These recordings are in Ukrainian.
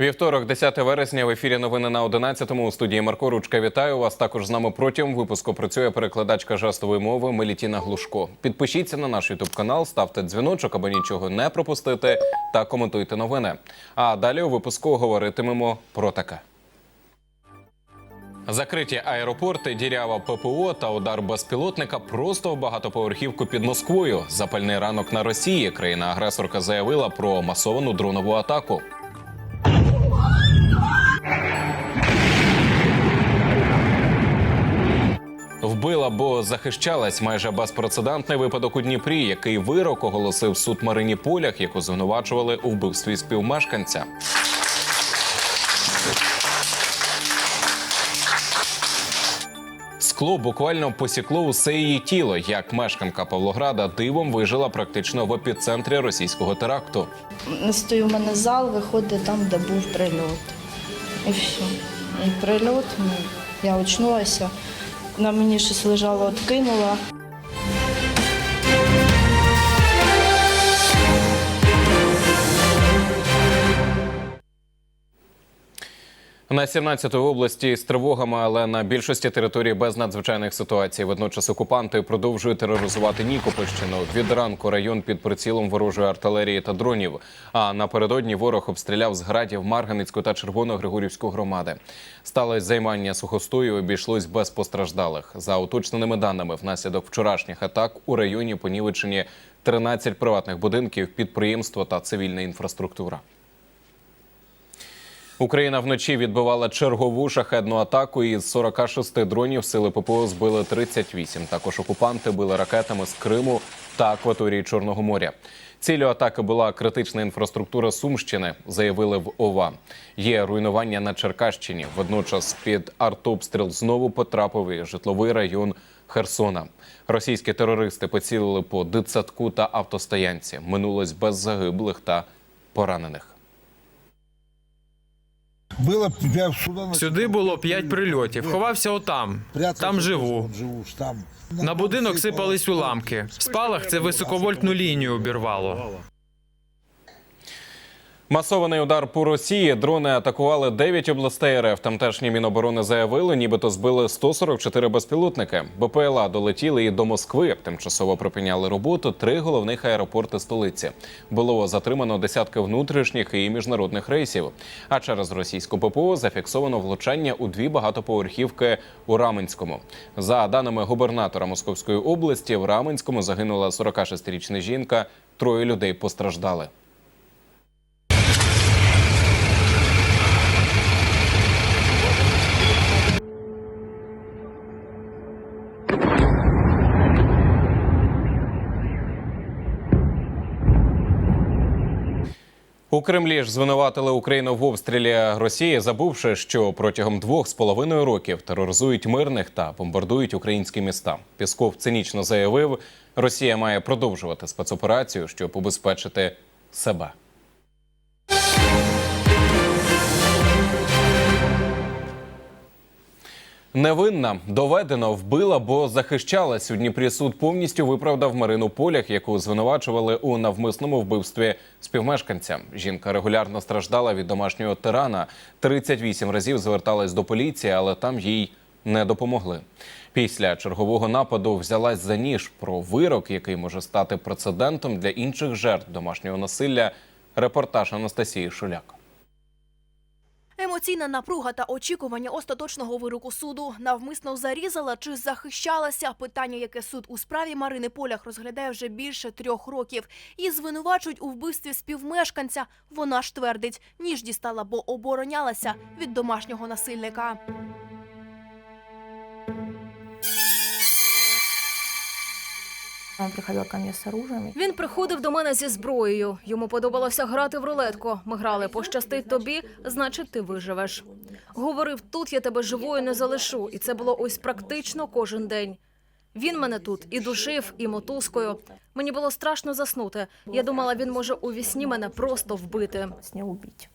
Вівторок, 10 вересня, в ефірі новини на 11-му. У студії Марко Ручка. Вітаю вас. Також з нами протягом випуску працює перекладачка жестової мови Мелітіна Глушко. Підпишіться на наш Ютуб канал, ставте дзвіночок, аби нічого не пропустити, та коментуйте новини. А далі у випуску говоритимемо про таке. Закриті аеропорти, дірява ППО та удар безпілотника просто в багатоповерхівку під Москвою. Запальний ранок на Росії. Країна-агресорка заявила про масовану дронову атаку. Вбила, бо захищалась майже безпрецедентний випадок у Дніпрі, який вирок оголосив суд Марині Полях, яку звинувачували у вбивстві співмешканця. Скло буквально посікло усе її тіло, як мешканка Павлограда дивом вижила практично в епіцентрі російського теракту. Стою в мене зал, виходить там, де був прильот. І все. І прильот, ну, я очнулася. На мені щось лежало, откинула. На 17-й області з тривогами, але на більшості територій без надзвичайних ситуацій. Водночас окупанти продовжують тероризувати Нікопольщину. Від ранку район під прицілом ворожої артилерії та дронів. А напередодні ворог обстріляв з градів Марганицьку та Червоно-Григорівську громади. Сталося займання сухостою, обійшлось без постраждалих. За уточненими даними, внаслідок вчорашніх атак у районі понівечені 13 приватних будинків, підприємства та цивільна інфраструктура. Україна вночі відбивала чергову шахедну атаку. Із 46 дронів сили ППО збили 38. Також окупанти били ракетами з Криму та акваторії Чорного моря. Ціллю атаки була критична інфраструктура Сумщини, заявили в ОВА. Є руйнування на Черкащині. Водночас під артобстріл знову потрапив і житловий район Херсона. Російські терористи поцілили по дитсадку та автостоянці. Минулось без загиблих та поранених. Я сюда Сюди було п'ять прильотів. Ховався отам. Там живу. На будинок сипались уламки. Спалах це високовольтну лінію обірвало. Масований удар по Росії. Дрони атакували 9 областей РФ. Тамтешні міноборони заявили, нібито збили 144 безпілотники. БПЛА долетіли і до Москви. Тимчасово припиняли роботу три головних аеропорти столиці. Було затримано десятки внутрішніх і міжнародних рейсів. А через російську ППО зафіксовано влучання у дві багатоповерхівки у Раменському. За даними губернатора Московської області, в Раменському загинула 46-річна жінка. Троє людей постраждали. У Кремлі ж звинуватили Україну в обстрілі Росії, забувши, що протягом двох з половиною років тероризують мирних та бомбардують українські міста. Пісков цинічно заявив, Росія має продовжувати спецоперацію, щоб убезпечити себе. Невинна доведено вбила, бо захищалась у Дніпрі. Суд повністю виправдав Марину Полях, яку звинувачували у навмисному вбивстві співмешканця. Жінка регулярно страждала від домашнього тирана. 38 разів зверталась до поліції, але там їй не допомогли. Після чергового нападу взялась за ніж про вирок, який може стати прецедентом для інших жертв домашнього насилля. Репортаж Анастасії Шуляк. Емоційна напруга та очікування остаточного вироку суду навмисно зарізала чи захищалася. Питання, яке суд у справі Марини Полях розглядає вже більше трьох років. Її звинувачують у вбивстві співмешканця. Вона ж твердить, ніж дістала, бо оборонялася від домашнього насильника. Он приходил ко мне с оружием. Він приходив до мене зі зброєю. Йому подобалося грати в рулетку. Ми грали пощастить тобі, значить, ти виживеш. Говорив, тут я тебе живою не залишу, і це було ось практично кожен день. Він мене тут і душив, і мотузкою. Мені було страшно заснути. Я думала, він може у вісні мене просто вбити. С ней убить.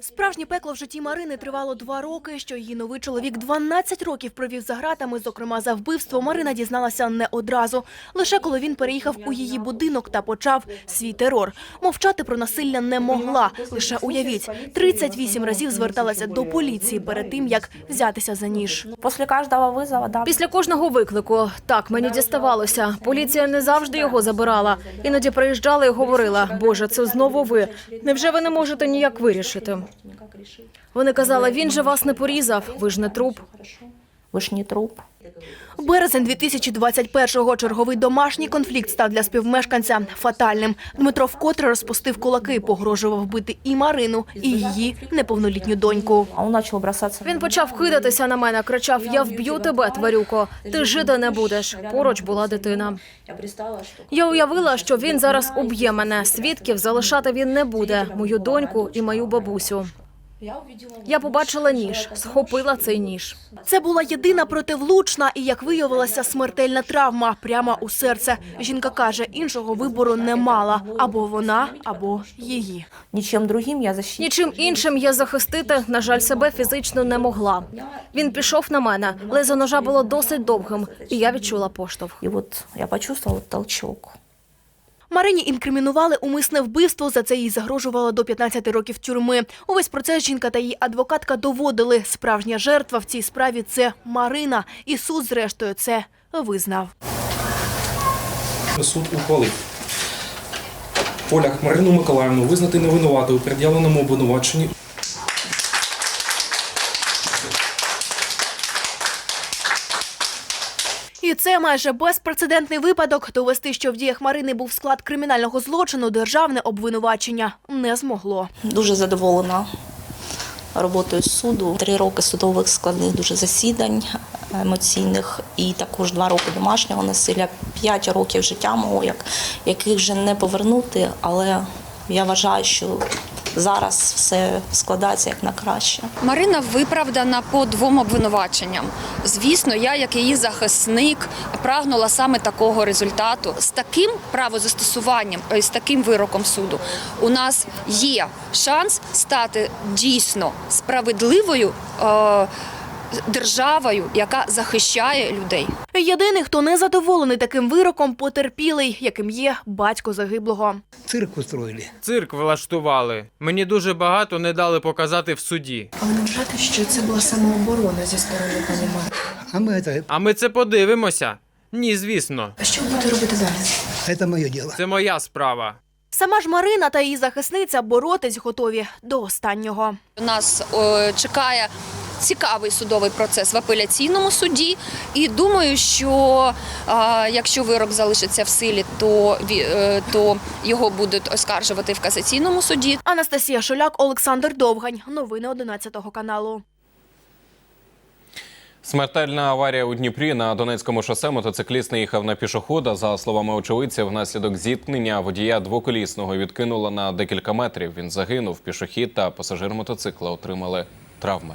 Справжнє пекло в житті Марини тривало два роки. Що її новий чоловік 12 років провів за гратами, зокрема за вбивство. Марина дізналася не одразу. Лише коли він переїхав у її будинок та почав свій терор. Мовчати про насилля не могла. Лише уявіть, 38 разів зверталася до поліції перед тим, як взятися за ніж. После каждого вызова, да, Після кожного виклику так мені діставалося. Поліція не завжди його забирала. Іноді приїжджала і говорила: Боже, це знову ви. Невже ви не можете ніяк вирішити? Вони казали, він же вас не порізав, ви ж не труп. Ви ж не труп. Березень 2021-го черговий домашній конфлікт став для співмешканця фатальним. Дмитро вкотре розпустив кулаки, погрожував бити і Марину, і її неповнолітню доньку. Він почав кидатися на мене, кричав: Я вб'ю тебе, тварюко. Ти жити не будеш. Поруч була дитина. Я уявила, що він зараз уб'є мене. Свідків залишати він не буде. Мою доньку і мою бабусю. Я побачила ніж, схопила цей ніж. Це була єдина противлучна і, як виявилося, смертельна травма прямо у серце. Жінка каже, іншого вибору не мала або вона, або її. Ничем другим я защитить. Нічим іншим я захистити, на жаль, себе фізично не могла. Він пішов на мене. Лезо ножа було досить довгим, і я відчула поштовх. И вот я почувствовала толчок. Марині інкримінували умисне вбивство. За це їй загрожувало до 15 років тюрми. Увесь процес жінка та її адвокатка доводили. Справжня жертва в цій справі це Марина. І суд, зрештою, це визнав. Суд ухвалив. Поляк Марину Миколаївну визнати невинуватою у пред'явленому обвинуваченні І це майже безпрецедентний випадок. Довести, що в діях Марини був склад кримінального злочину, державне обвинувачення не змогло. Дуже задоволена роботою суду. Три роки судових складних дуже засідань емоційних і також два роки домашнього насилля, п'ять років життя мого, як, яких вже не повернути, але я вважаю, що зараз все складається як на краще. Марина виправдана по двом обвинуваченням. Звісно, я, як її захисник, прагнула саме такого результату. З таким правозастосуванням, е, з таким вироком суду, у нас є шанс стати дійсно справедливою е, державою, яка захищає людей. Єдиний, хто не задоволений таким вироком, потерпілий, яким є батько загиблого. Цирк устроили. Цирк влаштували. Мені дуже багато не дали показати в суді. Але не вважаєте, що це була самооборона зі сторони пані Мари? А мы это, А ми це подивимося. Ні, звісно, А що ви будете робити далі? это мое дело. це моя справа. Сама ж Марина та її захисниця боротись готові до останнього. Нас е, чекає цікавий судовий процес в апеляційному суді. І думаю, що е, якщо вирок залишиться в силі, то, е, то його будуть оскаржувати в касаційному суді. Анастасія Шуляк, Олександр Довгань. Новини 11 каналу. Смертельна аварія у Дніпрі на Донецькому шосе мотоцикліст не їхав на пішохода. За словами очевидців, внаслідок зіткнення водія двоколісного відкинуло на декілька метрів. Він загинув. Пішохід та пасажир мотоцикла отримали травми.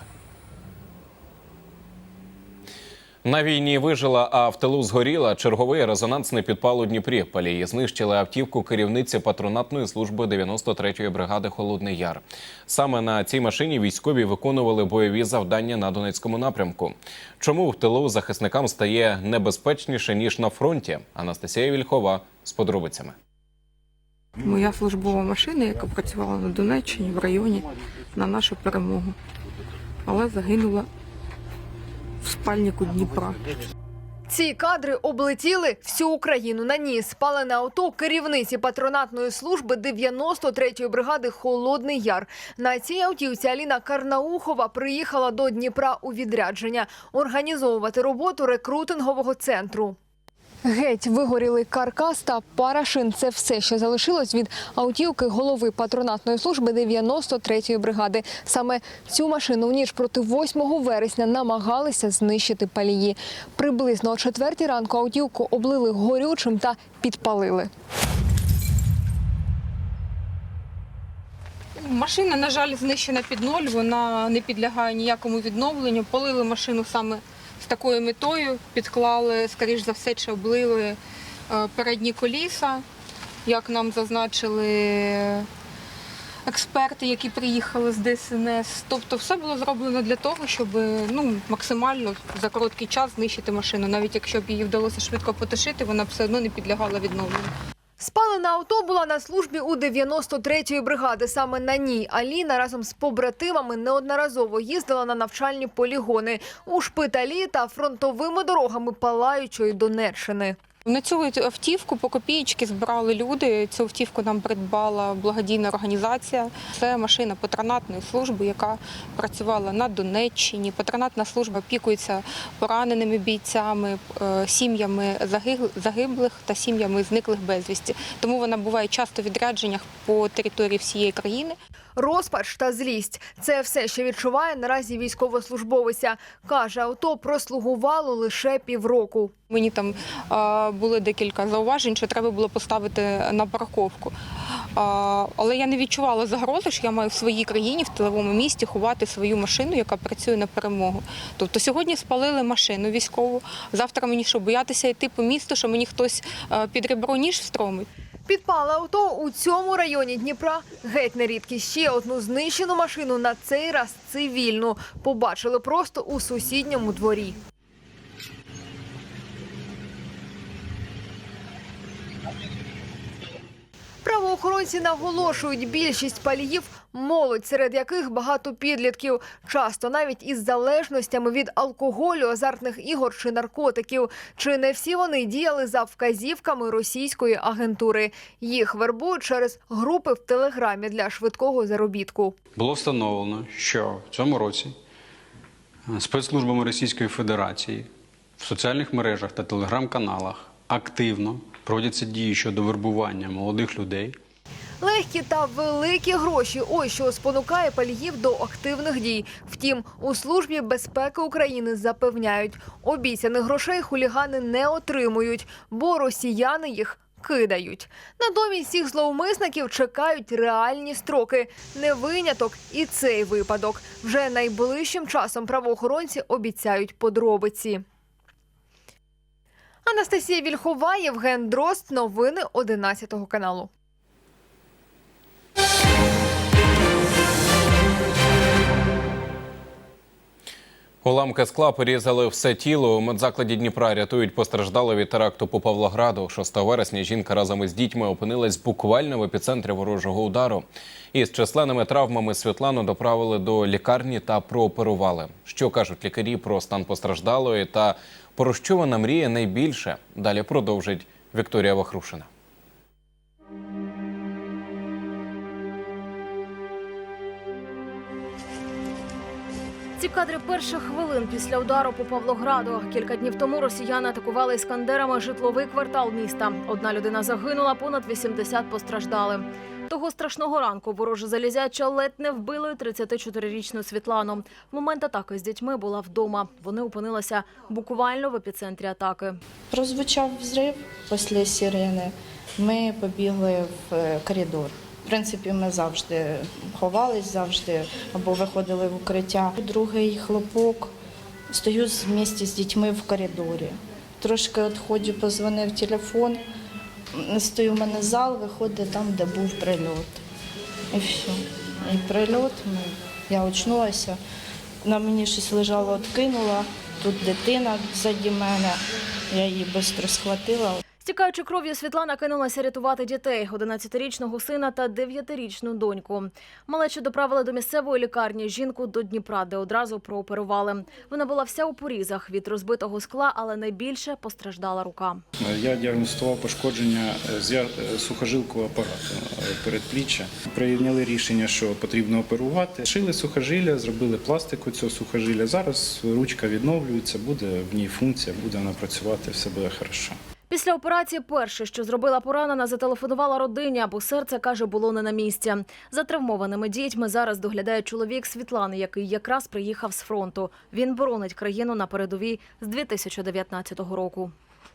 На війні вижила, а в тилу згоріла черговий резонансний підпал у Дніпрі. Палії знищили автівку керівниці патронатної служби 93-ї бригади Холодний Яр. Саме на цій машині військові виконували бойові завдання на Донецькому напрямку. Чому в тилу захисникам стає небезпечніше ніж на фронті? Анастасія Вільхова з подробицями. Моя службова машина, яка працювала на Донеччині в районі на нашу перемогу, але загинула в спальнику Дніпра. Ці кадри облетіли всю Україну. На ніс. Спали на авто керівниці патронатної служби 93-ї бригади Холодний Яр. На цій автівці Аліна Карнаухова приїхала до Дніпра у відрядження організовувати роботу рекрутингового центру. Геть вигоріли каркас та пара шин. Це все, що залишилось від автівки голови патронатної служби 93-ї бригади. Саме цю машину в ніч проти 8 вересня намагалися знищити палії. Приблизно о 4 ранку автівку облили горючим та підпалили. Машина, на жаль, знищена під ноль, вона не підлягає ніякому відновленню. Полили машину саме з такою метою, підклали, скоріш за все, чи облили е, передні коліса, як нам зазначили експерти, які приїхали з ДСНС. Тобто все було зроблено для того, щоб ну, максимально за короткий час знищити машину. Навіть якщо б її вдалося швидко потушити, вона б все одно не підлягала відновленню. Спалена авто була на службі у 93-ї бригади. Саме на ній Аліна разом з побратимами неодноразово їздила на навчальні полігони у шпиталі та фронтовими дорогами палаючої Донеччини. На цю автівку по копієчки збирали люди. Цю автівку нам придбала благодійна організація. Це машина патронатної служби, яка працювала на Донеччині. Патронатна служба опікується пораненими бійцями, е, сім'ями загиблих та сім'ями зниклих безвісті. Тому вона буває часто в відрядженнях по території всієї країни. Розпач та злість – це все, що відчуває наразі військовослужбовиця. Каже, авто прослугувало лише півроку. Мені там а, були декілька зауважень, що треба було поставити на парковку. А, але я не відчувала загрози, що я маю в своїй країні, в тиловому місті, ховати свою машину, яка працює на перемогу. Тобто сьогодні спалили машину військову. Завтра мені що боятися йти по місту, що мені хтось під ребро ніж встромить. Підпали авто у цьому районі Дніпра геть на рідкість. Ще одну знищену машину на цей раз цивільну. Побачили просто у сусідньому дворі. Правоохоронці наголошують, більшість паліїв – молодь, серед яких багато підлітків, часто навіть із залежностями від алкоголю, азартних ігор чи наркотиків. Чи не всі вони діяли за вказівками російської агентури? Їх вербують через групи в телеграмі для швидкого заробітку. Було встановлено, що в цьому році е, спецслужбами Російської Федерації в соціальних мережах та телеграм-каналах активно проводяться дії щодо вербування молодих людей Легкі та великі гроші. Ось що спонукає паліїв до активних дій. Втім, у службі безпеки України запевняють, обіцяних грошей хулігани не отримують, бо росіяни їх. Кидають натомість цих зловмисників чекають реальні строки. Не виняток і цей випадок. Вже найближчим часом правоохоронці обіцяють подробиці. Анастасія Вільхова, Євген Дрозд. Новини 11 каналу. Уламки скла порізали все тіло. У медзакладі Дніпра рятують постраждалу від теракту по Павлограду. 6 вересня жінка разом із дітьми опинилась буквально в епіцентрі ворожого удару. Із численними травмами Світлану доправили до лікарні та прооперували. Що кажуть лікарі про стан постраждалої та про що вона мріє найбільше? Далі продовжить Вікторія Вахрушина. Ці кадри перших хвилин після удару по Павлограду. Кілька днів тому росіяни атакували іскандерами житловий квартал міста. Одна людина загинула, понад 80 постраждали. Того страшного ранку вороже залізяча ледь не вбило й 34-річну Світлану. В момент атаки з дітьми була вдома. Вони опинилися буквально в епіцентрі атаки. Прозвучав взрив після сирени. Ми побігли в е, коридор. В принципі, ми завжди ховались, завжди або виходили в укриття. Другий хлопок стою з місті з дітьми в коридорі. Трошки відходжу, позвонив телефон. Стою в мене зал, виходить там, де був прильот. І все. І прильот, ну, я очнулася. На мені щось лежало, відкинула. Тут дитина ззаді мене. Я її швидко схватила. Стікаючи кров'ю, Світлана кинулася рятувати дітей – 11-річного сина та 9-річну доньку. Малечу доправили до місцевої лікарні, жінку до Дніпра, де одразу прооперували. Вона була вся у порізах від розбитого скла, але найбільше постраждала рука. Я діагностував пошкодження е, е, сухожилкового апарату е, передпліччя. Прийняли рішення, що потрібно оперувати. Шили сухожилля, зробили пластику цього сухожилля. Зараз ручка відновлюється, буде в ній функція, буде вона працювати, все буде хорошо. Після операції перше, що зробила поранена, зателефонувала родині, бо серце, каже, було не на місці. За травмованими дітьми зараз доглядає чоловік Світлани, який якраз приїхав з фронту. Він боронить країну на передовій з 2019 року.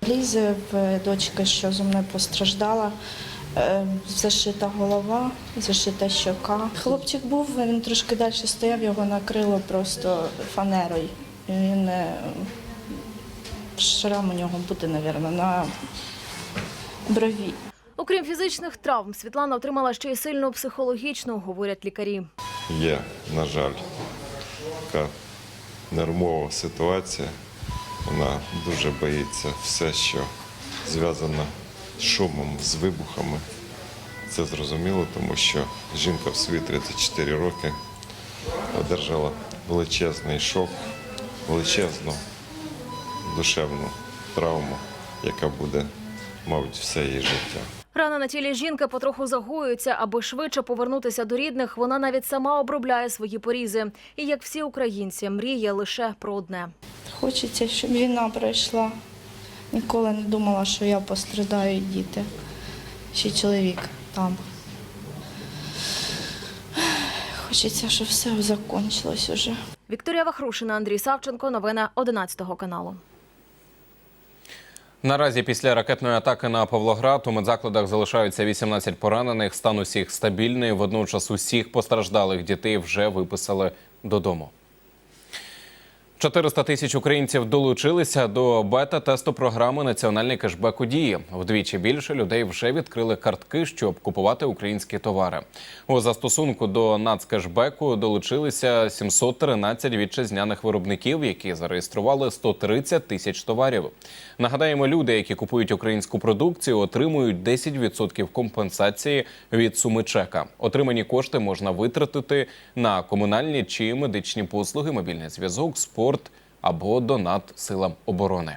Лізе в дочки, що зі мною постраждала. е, Зашита голова, зашита щока. Хлопчик був, він трошки далі стояв, його накрило просто фанерою. Він е, шрам у нього буде, мабуть, на брові. Окрім фізичних травм, Світлана отримала ще й сильну психологічну, говорять лікарі. Є, на жаль, така нервова ситуація. Вона дуже боїться все, що зв'язано з шумом, з вибухами. Це зрозуміло, тому що жінка в свої 34 роки одержала величезний шок, величезну душевну травму, яка буде, мабуть, все її життя. Рана на тілі жінки потроху загоюється. Аби швидше повернутися до рідних, вона навіть сама обробляє свої порізи. І як всі українці, мріє лише про одне. Хочеться, щоб війна пройшла. Ніколи не думала, що я пострадаю і діти. Ще чоловік там. Хочеться, щоб все закінчилось уже. Вікторія Вахрушина, Андрій Савченко. Новини 11 каналу. Наразі після ракетної атаки на Павлоград у медзакладах залишаються 18 поранених. Стан усіх стабільний. Водночас усіх постраждалих дітей вже виписали додому. 400 тисяч українців долучилися до бета-тесту програми Національний кешбек у дії. Вдвічі більше людей вже відкрили картки, щоб купувати українські товари. У застосунку до нацкешбеку долучилися 713 вітчизняних виробників, які зареєстрували 130 тисяч товарів. Нагадаємо, люди, які купують українську продукцію, отримують 10% компенсації від суми чека. Отримані кошти можна витратити на комунальні чи медичні послуги, мобільний зв'язок, спорт або донат силам оборони.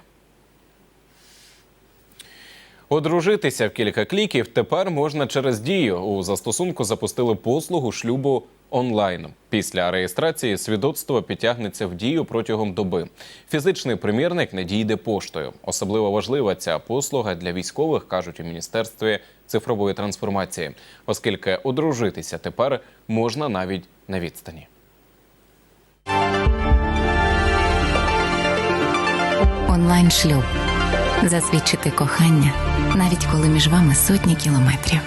Одружитися в кілька кліків тепер можна через дію. У застосунку запустили послугу шлюбу онлайн. Після реєстрації свідоцтво підтягнеться в дію протягом доби. Фізичний примірник не дійде поштою. Особливо важлива ця послуга для військових, кажуть у міністерстві цифрової трансформації, оскільки одружитися тепер можна навіть на відстані. Онлайн-шлюб. Засвідчити кохання, навіть коли між вами сотні кілометрів.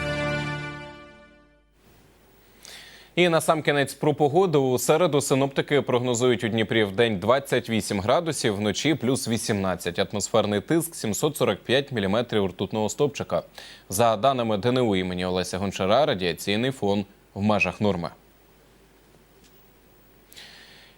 І на сам кінець про погоду у середу синоптики прогнозують у Дніпрі в день 28 градусів, вночі плюс 18. Атмосферний тиск 745 міліметрів ртутного стопчика. За даними ДНУ імені Олеся Гончара, радіаційний фон в межах норми.